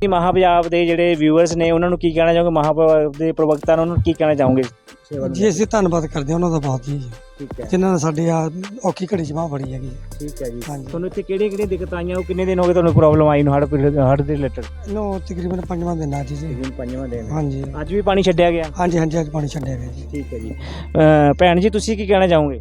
ਕਿ ਮਹਾਪੰਜਾਬ ਦੇ ਜਿਹੜੇ ਵਿਊਅਰਸ ਨੇ ਉਹਨਾਂ ਨੂੰ ਕੀ ਕਹਿਣਾ ਚਾਹੋਗੇ? ਮਹਾਪੰਜਾਬ ਦੇ ਪ੍ਰਵਕਤਾ ਨੂੰ ਉਹਨਾਂ ਨੂੰ ਕੀ ਕਹਿਣਾ ਚਾਹੋਗੇ? ਜੀ ਅਸੀਂ ਧੰਨਵਾਦ ਕਰਦੇ ਹਾਂ ਉਹਨਾਂ ਦਾ ਬਹੁਤ ਜੀ। ਠੀਕ ਹੈ। ਜਿਨ੍ਹਾਂ ਨੇ ਸਾਡੀ ਆ ਔਖੀ ਘੜੀ ਚ ਬਾਹ ਫੜੀ ਹੈਗੀ। ਠੀਕ ਹੈ ਜੀ। ਤੁਹਾਨੂੰ ਇੱਥੇ ਕਿਹੜੀਆਂ ਕਿਹੜੀਆਂ ਦਿੱਕਤਾਂ ਆਈਆਂ? ਉਹ ਕਿੰਨੇ ਦਿਨ ਹੋ ਗਏ ਤੁਹਾਨੂੰ ਪ੍ਰੋਬਲਮ ਆਈ ਨੂੰ ਹੜ੍ਹ ਹੜ੍ਹ ਦੇ ਰਿਲੇਟਡ ਇਹਨੂੰ ਤਕਰੀਬਨ ਪੰਜਵਾਂ ਦਿਨ ਆ ਜੀ ਜੀ। ਪੰਜਵਾਂ ਦਿਨ। ਹਾਂਜੀ। ਅੱਜ ਵੀ ਪਾਣੀ ਛੱਡਿਆ ਗਿਆ? ਹਾਂਜੀ ਹਾਂਜੀ ਅੱਜ ਪਾਣੀ ਛੱਡਿਆ ਗਿਆ ਜੀ। ਠੀਕ ਹੈ ਜੀ। ਭੈਣ ਜੀ ਤੁਸੀਂ ਕੀ ਕਹਿਣਾ ਚਾਹੋਗੇ?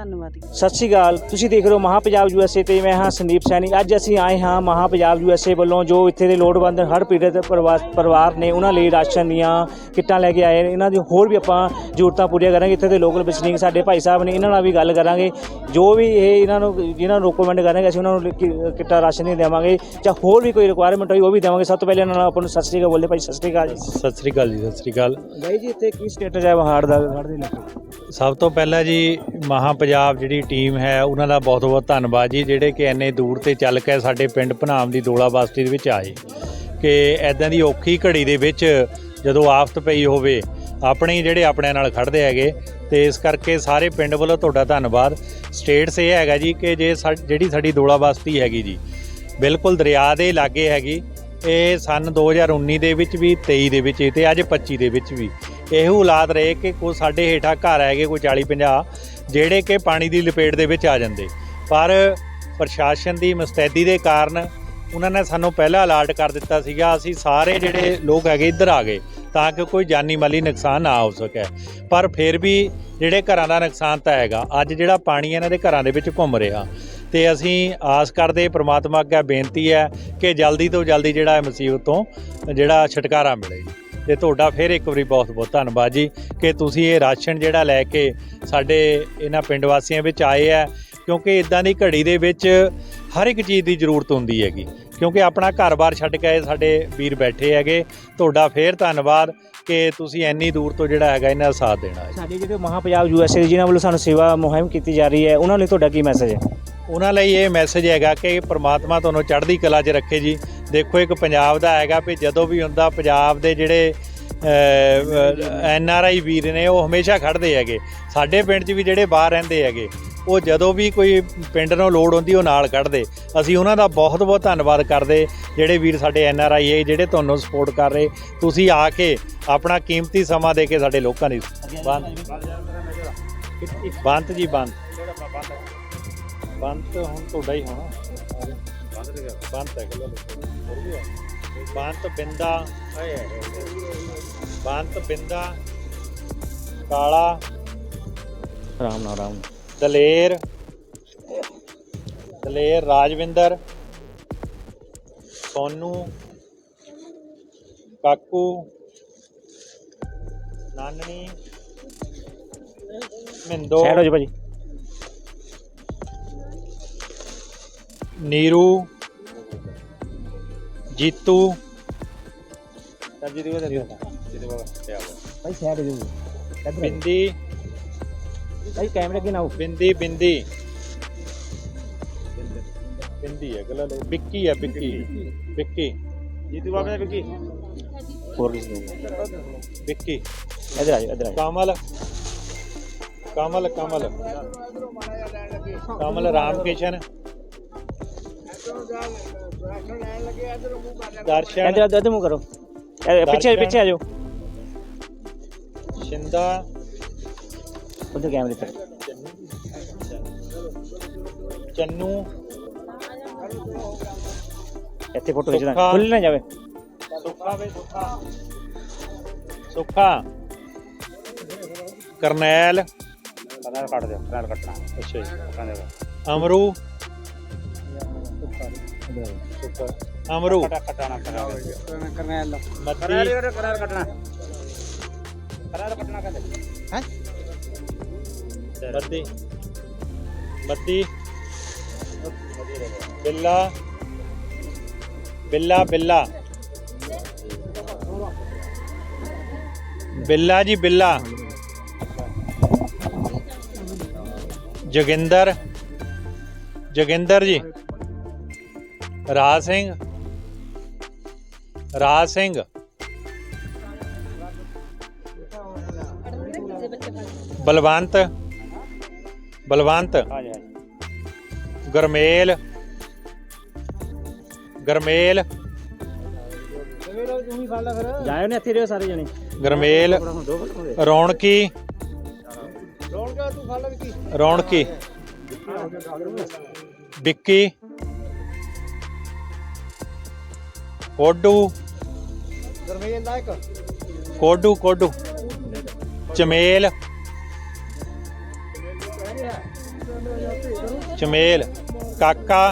ਧੰਨਵਾਦ। ਸਤਿ ਸ਼੍ਰੀ ਅਕਾਲ। ਤੁਸੀਂ ਦੇਖ ਰਹੇ ਹੋ ਮਹਾਪੰਜਾਬ ਯੂਐਸਏ ਤੇ ਮੈਂ ਹਾਂ ਸੰਦੀਪ ਸੈਣੀ। ਅੱਜ ਅਸੀਂ ਆਏ ਹਾਂ ਮਹਾਪੰਜਾਬ ਯੂਐਸਏ ਵੱਲੋਂ ਜੋ ਇੱਥੇ ਦੇ ਲੋੜਵੰਦ ਹੜ੍ਹ ਪੀੜਤ ਪਰਿਵਾਰ ਪਰਿਵਾਰ ਨੇ ਉਹਨਾਂ ਲਈ ਰਾਸ਼ਨ ਦੀਆਂ ਕਿੱਟਾਂ ਲੈ ਕੇ ਆਏ ਨੇ। ਇਹਨਾਂ ਦੀ ਹੋਰ ਵੀ ਆਪਾਂ ਜ਼ਰੂਰਤਾਂ ਪੂਰੀਆਂ ਕਰਾਂਗੇ। ਇੱਥੇ ਦੇ ਲੋਕਲ ਵਸਨੀਕ ਸਾਡੇ ਭਾਈ ਸਾਹਿਬ ਨੇ ਇਹਨਾਂ ਨਾਲ ਵੀ ਗੱਲ ਕਰਾਂਗੇ। ਜੋ ਵੀ ਇਹ ਇਹਨਾਂ ਨੂੰ ਜਿਹਨਾਂ ਨੂੰ ਰეკਮੈਂਡ ਕਰਾਂਗੇ ਅਸੀਂ ਉਹਨਾਂ ਨੂੰ ਕਿੱਟਾਂ ਰਾਸ਼ਨ ਦੀ ਦੇਵਾਂਗੇ ਜਾਂ ਹੋਰ ਵੀ ਕੋਈ ਰਿਕੁਆਇਰਮੈਂਟ ਹੋਈ ਉਹ ਵੀ ਦੇਵਾਂਗੇ। ਸਭ ਤੋਂ ਪਹਿਲੇ ਇਹਨਾਂ ਨਾਲ ਆਪਾਂ ਨੂੰ ਸਤਿ ਸ਼੍ਰੀ ਅਕਾਲ ਬੋਲਦੇ ਭਾਈ ਸਤਿ ਸ਼੍ਰੀ ਅਕਾਲ ਜੀ। ਸਤਿ ਸ੍ਰੀ ਅਕਾਲ ਜੀ ਸਤਿ ਸ੍ਰੀ ਅਕਾਲ। ਬਾਈ ਜੀ ਇੱਥੇ ਕੀ ਸਟੇਟਸ ਹੈ ਹੜ੍ਹ ਦਾ ਸਭ ਤੋਂ ਪਹਿਲਾਂ ਜੀ ਮਹਾ ਪੰਜਾਬ ਜਿਹੜੀ ਟੀਮ ਹੈ, ਉਹਨਾਂ ਦਾ ਬਹੁਤ ਬਹੁਤ ਧੰਨਵਾਦ ਜੀ, ਜਿਹੜੇ ਕਿ ਇੰਨੇ ਦੂਰ ਤੇ ਚੱਲ ਕੇ ਸਾਡੇ ਪਿੰਡ ਭਨਾਮ ਦੀ ਦੋਲਾ ਬਸਤੀ ਦੇ ਵਿੱਚ ਆਏ। ਕਿ ਐਦਾਂ ਦੀ ਔਖੀ ਘੜੀ ਦੇ ਵਿੱਚ ਜਦੋਂ ਆਫਤ ਪਈ ਹੋਵੇ, ਆਪਣੇ ਹੀ ਜਿਹੜੇ ਆਪਣਿਆਂ ਨਾਲ ਖੜਦੇ ਹੈਗੇ, ਤੇ ਇਸ ਕਰਕੇ ਸਾਰੇ ਪਿੰਡ ਵੱਲੋਂ ਤੁਹਾਡਾ ਧੰਨਵਾਦ। ਸਟੇਟਸ ਇਹ ਹੈਗਾ ਜੀ ਕਿ ਜੇ ਸਾ- ਜਿਹੜੀ ਸਾਡੀ ਦੋਲਾ ਬਸਤੀ ਹੈਗੀ ਜੀ, ਬਿਲਕੁਲ ਦਰਿਆ ਦੇ ਲਾਗੇ ਹੈਗੀ, ਇਹ ਸਨ 2019 ਦੇ ਵਿੱਚ ਵੀ 23 ਦੇ ਵਿੱਚ ਤੇ ਅੱਜ 25 ਦੇ ਵਿੱਚ ਵੀ। ਇਹੋ ਹਾਲਾਤ ਰਹੇ ਕਿ ਕੋਈ ਸਾਡੇ ਹੇਠਾਂ ਘਰ ਹੈਗੇ ਕੋਈ 40 50 ਜਿਹੜੇ ਕਿ ਪਾਣੀ ਦੀ ਲਪੇਟ ਦੇ ਵਿੱਚ ਆ ਜਾਂਦੇ। ਪਰ ਪ੍ਰਸ਼ਾਸਨ ਦੀ ਮੁਸਤੈਦੀ ਦੇ ਕਾਰਨ ਉਹਨਾਂ ਨੇ ਸਾਨੂੰ ਪਹਿਲਾਂ ਅਲਰਟ ਕਰ ਦਿੱਤਾ ਸੀਗਾ, ਅਸੀਂ ਸਾਰੇ ਜਿਹੜੇ ਲੋਕ ਹੈਗੇ ਇੱਧਰ ਆ ਗਏ, ਤਾਂ ਕਿ ਕੋਈ ਜਾਨੀ ਮਾਲੀ ਨੁਕਸਾਨ ਨਾ ਹੋ ਸਕੇ। ਪਰ ਫਿਰ ਵੀ ਜਿਹੜੇ ਘਰਾਂ ਦਾ ਨੁਕਸਾਨ ਤਾਂ ਹੈਗਾ, ਅੱਜ ਜਿਹੜਾ ਪਾਣੀ ਇਹਨਾਂ ਦੇ ਘਰਾਂ ਦੇ ਵਿੱਚ ਘੁੰਮ ਰਿਹਾ। ਤੇ ਅਸੀਂ ਆਸ ਕਰਦੇ, ਪ੍ਰਮਾਤਮਾ ਅੱਗੇ ਬੇਨਤੀ ਹੈ ਕਿ ਜਲਦੀ ਤੋਂ ਜਲਦੀ ਜਿਹੜਾ ਇਹ ਮੁਸੀਬਤ ਤੋਂ ਜਿਹੜਾ ਛੁਟਕਾਰਾ ਮਿਲੇ। ਤੇ ਤੁਹਾਡਾ ਫਿਰ ਇੱਕ ਵਾਰੀ ਬਹੁਤ ਬਹੁਤ ਧੰਨਵਾਦ ਜੀ ਕਿ ਤੁਸੀਂ ਇਹ ਰਾਸ਼ਨ ਜਿਹੜਾ ਲੈ ਕੇ ਸਾਡੇ ਇਹਨਾਂ ਪਿੰਡ ਵਾਸੀਆਂ ਵਿੱਚ ਆਏ ਆ ਕਿਉਂਕਿ ਇਦਾਂ ਦੀ ਘੜੀ ਦੇ ਵਿੱਚ ਹਰ ਇੱਕ ਚੀਜ਼ ਦੀ ਜ਼ਰੂਰਤ ਹੁੰਦੀ ਹੈਗੀ। ਕਿਉਂਕਿ ਆਪਣਾ ਘਰ-ਬਾਰ ਛੱਡ ਕੇ ਆਏ ਸਾਡੇ ਵੀਰ ਬੈਠੇ ਹੈਗੇ ਤੁਹਾਡਾ ਫੇਰ ਧੰਨਵਾਦ ਕਿ ਤੁਸੀਂ ਇੰਨੀ ਦੂਰ ਤੋਂ ਜਿਹੜਾ ਹੈਗਾ ਇਹਨਾਂ ਦਾ ਸਾਥ ਦੇਣਾ ਹੈ ਸਾਡੇ ਜਿਹੜੇ ਮਹਾਪੰਜਾਬ ਯੂਐਸਏ ਜਿਨ੍ਹਾਂ ਵੱਲੋਂ ਸਾਨੂੰ ਸੇਵਾ ਮੁਹਿੰਮ ਕੀਤੀ ਜਾ ਰਹੀ ਹੈ ਉਹਨਾਂ ਲਈ ਤੁਹਾਡਾ ਕੀ ਮੈਸੇਜ ਹੈ? ਉਹਨਾਂ ਲਈ ਇਹ ਮੈਸੇਜ ਹੈਗਾ ਕਿ ਪ੍ਰਮਾਤਮਾ ਤੁਹਾਨੂੰ ਚੜ੍ਹਦੀ ਕਲਾ 'ਚ ਰੱਖੇ ਜੀ। ਦੇਖੋ ਇੱਕ ਪੰਜਾਬ ਦਾ ਹੈਗਾ ਵੀ ਜਦੋਂ ਵੀ ਹੁੰਦਾ ਪੰਜਾਬ ਦੇ ਜਿਹੜੇ ਐਨ ਆਰ ਆਈ ਵੀਰ ਨੇ, ਉਹ ਹਮੇਸ਼ਾ ਖੜਦੇ ਹੈਗੇ। ਸਾਡੇ ਪਿੰਡ 'ਚ ਵੀ ਜਿਹੜੇ ਬਾਹਰ ਰਹਿੰਦੇ ਹੈਗੇ, ਉਹ ਜਦੋਂ ਵੀ ਕੋਈ ਪਿੰਡ ਨੂੰ ਲੋੜ ਹੁੰਦੀ, ਉਹ ਨਾਲ ਕੱਢਦੇ ਅਸੀਂ ਉਹਨਾਂ ਦਾ ਬਹੁਤ ਬਹੁਤ ਧੰਨਵਾਦ ਕਰਦੇ। ਜਿਹੜੇ ਵੀਰ ਸਾਡੇ ਐਨ ਆਰ ਆਈ ਹੈ, ਜਿਹੜੇ ਤੁਹਾਨੂੰ ਸਪੋਰਟ ਕਰ ਰਹੇ, ਤੁਸੀਂ ਆ ਕੇ ਆਪਣਾ ਕੀਮਤੀ ਸਮਾਂ ਦੇ ਕੇ ਸਾਡੇ ਲੋਕਾਂ ਦੀ ਬੰਤ ਜੀ ਬੰਤ ਬੰਤ ਹੁਣ ਤੁਹਾਡਾ ਹੀ ਹੋਣਾ। ਬੰਤ ਹੈ ਬੰਤ ਬਿੰਦਾ। ਬੰਤ ਬਿੰਦਾ ਕਾਲਾ ਰਾਮ ਨਾਮ ਰਾਮ। ਦਲੇਰ ਦਲੇਰ ਰਾਜਵਿੰਦਰ ਸੋਨੂ ਕਾਕੂ ਨਾਨਣੀ ਮਿੰਦੋ ਸਾਈਡ ਹੋ ਜੀ ਭਾਜੀ। ਨੀਰੂ ਜੀਤੂ। ਸਬਜੀ ਦੀ ਉਹਦੇ ਭਾਈ ਸਾਈਡ ਹੋ ਜੀ ਬਿੰਦੀ ਭਾਈ ਕੈਮਰੇ ਅੱਗੇ ਨਾ ਆਓ ਬਿੰਦੀ ਬਿੰਦੀ ਬਿੰਦੀ ਹੈ ਗਲਾ ਲੈ ਵਿੱਕੀ ਹੈ ਵਿੱਕੀ ਵਿੱਕੀ ਜੀਤੂ ਬਾਬਾ ਦੇ ਕੀ ਹੋਰ ਕਿਸ ਨੂੰ ਵਿੱਕੀ ਇਧਰ ਆ ਜਾਓ ਇਧਰ ਆ ਜਾਓ ਕਮਲ ਕਮਲ ਕਮਲ ਕਮਲ ਰਾਮ ਕਿਸ਼ਨ ਦਰਸ਼ਨ ਇਧਰ ਇਧਰ ਮੂੰਹ ਕਰੋ ਇਹ ਪਿੱਛੇ ਪਿੱਛੇ ਆ ਜਾਓ ਸ਼ਿੰਦਾ ਉਧਰ ਕੈਮਰੇ ਤੇ। ਚੰਨੂ। ਇੱਥੇ ਫੋਟੋ ਖਿੱਚਦਾ ਸੁੱਖਾ। ਖੁੱਲ ਨਾ ਜਾਵੇ। ਸੁੱਖਾ ਵੇ ਸੁੱਖਾ। ਸੁੱਖਾ। ਕਰਨੈਲ। ਕਨਾਲ ਕੱਟ ਦਿਓ ਕਨਾਲ ਕੱਟਣਾ। ਅੱਛਾ ਜੀ ਕਹਿੰਦੇ ਅਮਰੂ। ਸੁੱਕਾ ਅਮਰੂ। ਕਟਾਣਾ ਕਰਨੈਲ। ਮੱਤੀ ਕਨਾਲ ਕੱਟਣਾ। बत्ती। बत्ती। बिल्ला। बिल्ला बिल्ला। बिल्ला जी बिल्ला। जोगिंदर। जोगिंदर जी। राज सिंह। राज सिंह। ਬਲਵੰਤ। ਬਲਵੰਤ। ਹਾਂਜੀ ਹਾਂਜੀ। ਗਰਮੇਲ। ਗਰਮੇਲ। ਜਾਇਓ ਨੇ ਇੱਥੇ ਰਹੋ ਸਾਰੇ ਜਣੇ। ਗਰਮੇਲ। ਰੌਣਕੀ। ਰੌਣਕੀ। ਵਿੱਕੀ। ਕੋਡੂ। ਗਰਮੇਲ ਦਾ ਇੱਕ। ਕੋਡੂ ਕੋਡੂ। चमेल। चमेल। काका।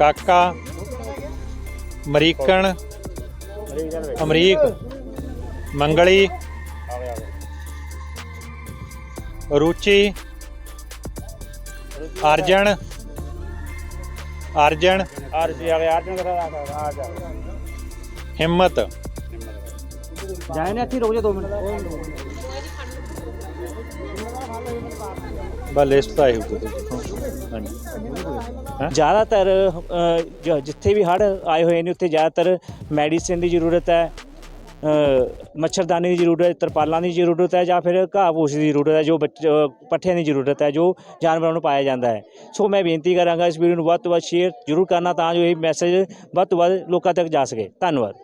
काका। मरीकन अमरीक। मंगली। रुचि अर्जन अर्जन हिम्मत। ਨੇ ਇੱਥੇ ਰੁਕ ਜਾ 2 ਮਿੰਟ। ਬਾ ਲਿਸਟ ਤਾਂ ਆਈ ਹੋਊਗੀ। ਹਾਂਜੀ? ਜ਼ਿਆਦਾਤਰ ਜ- ਜਿੱਥੇ ਵੀ ਹੜ੍ਹ ਆਏ ਹੋਏ ਨੇ ਉੱਥੇ ਜ਼ਿਆਦਾਤਰ ਮੈਡੀਸਿਨ ਦੀ ਜ਼ਰੂਰਤ ਹੈ ਅ, ਮੱਛਰਦਾਨੀ ਦੀ ਜ਼ਰੂਰਤ ਹੈ ਤਰਪਾਲਾਂ ਦੀ ਜ਼ਰੂਰਤ ਹੈ ਜਾਂ ਫਿਰ ਘਾਹ ਫੂਸ ਦੀ ਜ਼ਰੂਰਤ ਹੈ ਜੋ ਬੱਚ- ਅ, ਪੱਠਿਆਂ ਦੀ ਜ਼ਰੂਰਤ ਹੈ ਜੋ ਜਾਨਵਰਾਂ ਨੂੰ ਪਾਇਆ ਜਾਂਦਾ ਹੈ। ਸੋ ਮੈਂ ਬੇਨਤੀ ਕਰਾਂਗਾ ਇਸ ਵੀਡੀਓ ਨੂੰ ਵੱਧ ਤੋਂ ਵੱਧ ਸ਼ੇਅਰ ਜ਼ਰੂਰ ਕਰਨਾ ਤਾਂ ਜੋ ਇਹ ਮੈਸੇਜ ਵੱਧ ਤੋਂ ਵੱਧ ਲੋਕਾਂ ਤੱਕ ਜਾ ਸਕੇ। ਧੰਨਵਾਦ।